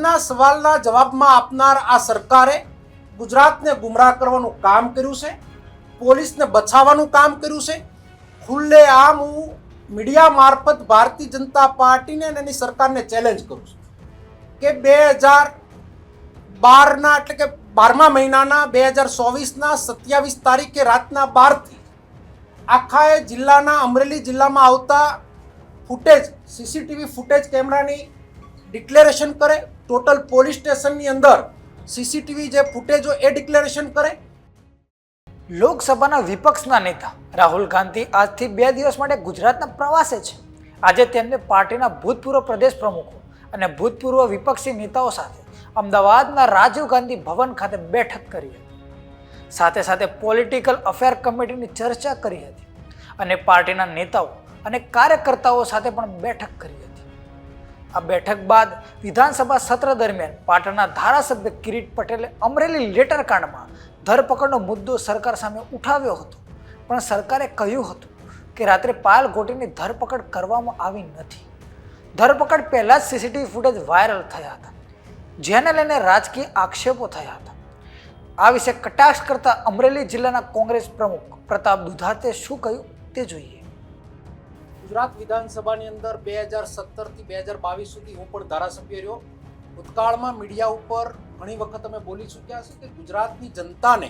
આજના સવાલના જવાબમાં આપનાર આ સરકારે ગુજરાતને ગુમરાહ કરવાનું કામ કર્યું છે, પોલીસને બચાવવાનું કામ કર્યું છે. ખુલ્લે આમ હું મીડિયા મારફત ભારતીય જનતા પાર્ટીને અને એની સરકારને ચેલેન્જ કરું છું કે બે હજાર બારના એટલે કે બારમા મહિનાના બે હજાર ચોવીસના સત્યાવીસ તારીખે રાતના બારથી આખા એ જિલ્લાના અમરેલી જિલ્લામાં આવતા ફૂટેજ, સીસીટીવી ફૂટેજ કેમેરાની ડિક્લેરેશન કરે ટોટલ પોલીસ સ્ટેશનની અંદર સીસીટીવી જે ફૂટેજો એ ડિક્લેરેશન કરે. લોકસભાના વિપક્ષના નેતા રાહુલ ગાંધી આજથી બે દિવસ માટે ગુજરાતના પ્રવાસે છે. આજે તેમને પાર્ટીના ભૂતપૂર્વ પ્રદેશ પ્રમુખો અને ભૂતપૂર્વ વિપક્ષી નેતાઓ સાથે અમદાવાદના રાજીવ ગાંધી ભવન ખાતે બેઠક કરી હતી. સાથે સાથે પોલિટિકલ અફેર કમિટીની ચર્ચા કરી હતી. અને પાર્ટીના નેતાઓ અને કાર્યકર્તાઓ સાથે પણ બેઠક કરી હતી આ બેઠક બાદ વિધાનસભા સત્ર દરમિયાન પાટણના ધારાસભ્ય કિરીટ પટેલે અમરેલી લેટર કાંડમાં ધરપકડનો મુદ્દો સરકાર સામે ઉઠાવ્યો હતો. પણ સરકારે કહ્યું હતું કે રાત્રે પાયલ ગોટીની ધરપકડ કરવામાં આવી નથી. ધરપકડ પહેલાં જ સીસીટીવી ફૂટેજ વાયરલ થયા હતા, જેને લઈને રાજકીય આક્ષેપો થયા હતા. આ વિશે કટાક્ષ કરતા અમરેલી જિલ્લાના કોંગ્રેસ પ્રમુખ પ્રતાપ દુધાતે શું કહ્યું તે જોઈએ. ગુજરાત વિધાનસભાની અંદર બે હજાર સત્તરથી બે હજાર બાવીસ સુધી હું પણ ધારાસભ્ય રહ્યો. ભૂતકાળમાં મીડિયા ઉપર ઘણી વખત અમે બોલી ચૂક્યા છે કે ગુજરાતની જનતાને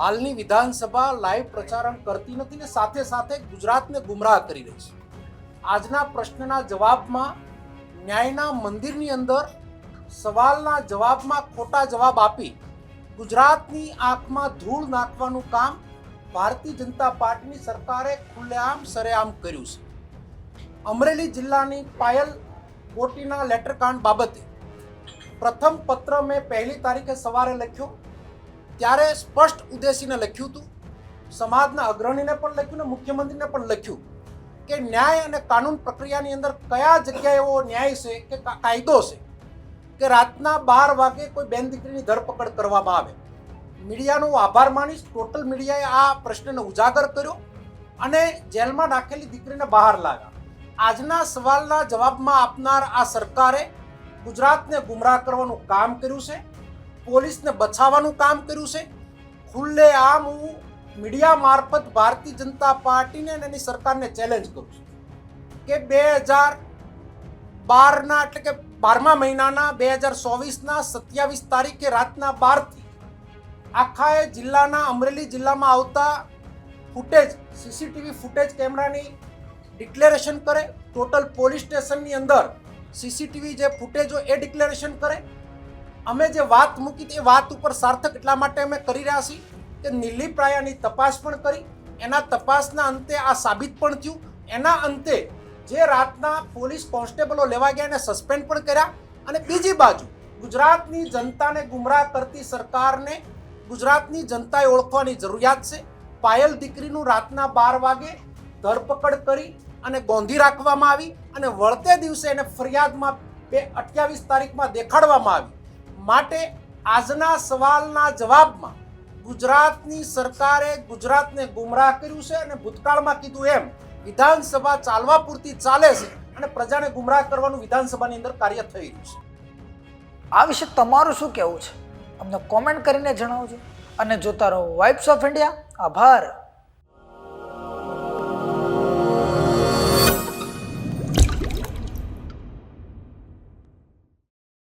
હાલની વિધાનસભા લાઈવ પ્રચારણ કરતી નથી ને સાથે સાથે ગુજરાતને ગુમરાહ કરી રહી છે. આજના પ્રશ્નના જવાબમાં ન્યાયના મંદિરની અંદર સવાલના જવાબમાં ખોટા જવાબ આપી ગુજરાતની આંખમાં ધૂળ નાખવાનું કામ ભારતીય જનતા પાર્ટીની સરકારે ખુલ્લેઆમ સરેઆમ કર્યું છે. અમરેલી જિલ્લાની પાયલ કોટીના લેટરકાંડ બાબતે પ્રથમ પત્ર મેં પહેલી તારીખે સવારે લખ્યો. ત્યારે સ્પષ્ટ ઉદ્દેશીને લખ્યું હતું. સમાજના અગ્રણીને પણ લખ્યું ને મુખ્યમંત્રીને પણ લખ્યું કે ન્યાય અને કાનૂન પ્રક્રિયાની અંદર કયા જગ્યાએ એવો ન્યાય છે કે કાયદો છે કે રાતના બાર વાગે કોઈ બેન દીકરીની ધરપકડ કરવામાં આવે. મીડિયાનો આભાર માનીશ. ટોટલ મીડિયાએ આ પ્રશ્નને ઉજાગર કર્યો અને જેલમાં નાખેલી દીકરીને બહાર લાવ્યા. આજના સવાલના જવાબમાં આપનાર આ સરકારે ગુજરાતને ગુમરાહ કરવાનું કામ કર્યું છે, પોલીસને બચાવવાનું કામ કર્યું છે. ખુલ્લે આમ હું મીડિયા મારફત ભારતીય જનતા પાર્ટીને અને એની સરકારને ચેલેન્જ કરું છું કે બે હજાર બારના એટલે કે બારમા મહિનાના, બે હજાર ચોવીસના સત્યાવીસ તારીખે રાતના બારથી આખા એ જિલ્લાના અમરેલી જિલ્લામાં આવતા ફૂટેજ, સીસીટીવી ફૂટેજ કેમેરાની ડિક્લેરેશન કરે. ટોટલ પોલીસ સ્ટેશનની અંદર સીસીટીવી જે ફૂટેજો એ ડિક્લેરેશન કરે. અમે જે વાત મૂકી તે વાત ઉપર સાર્થક એટલા માટે અમે કરી રહ્યા છીએ કે નીલી પ્રાયાની તપાસ પણ કરી. એના તપાસના અંતે આ સાબિત પણ થયું. એના અંતે જે રાતના પોલીસ કોન્સ્ટેબલો લેવા ગયા એને સસ્પેન્ડ પણ કર્યા. અને બીજી બાજુ ગુજરાતની જનતાને ગુમરાહ કરતી સરકારને ગુજરાતની જનતાએ ઓળખવાની જરૂરિયાત છે. પાયલ દીકરીનું રાતના બાર વાગે ધરપકડ કરી અને ગોંધી રાખવામાં આવી અને વળતે દિવસે એને ફરિયાદમાં બે અઠ્યાવીસ તારીખમાં દેખાડવામાં આવી. માટે આજના સવાલના જવાબમાં ગુજરાતની સરકારે ગુજરાતને ગુમરાહ કર્યું છે અને ભૂતકાળમાં કીધું એમ, વિધાનસભા ચાલવા પૂરતી ચાલે છે અને પ્રજાને ગુમરાહ કરવાનું વિધાનસભાની અંદર કાર્ય થઈ રહ્યું છે. આ વિશે તમારું શું કહેવું છે? અમને કોમેન્ટ કરીને જણાવજો. અને જોતા રહો વાઇબ્સ ઓફ ઇન્ડિયા આભાર.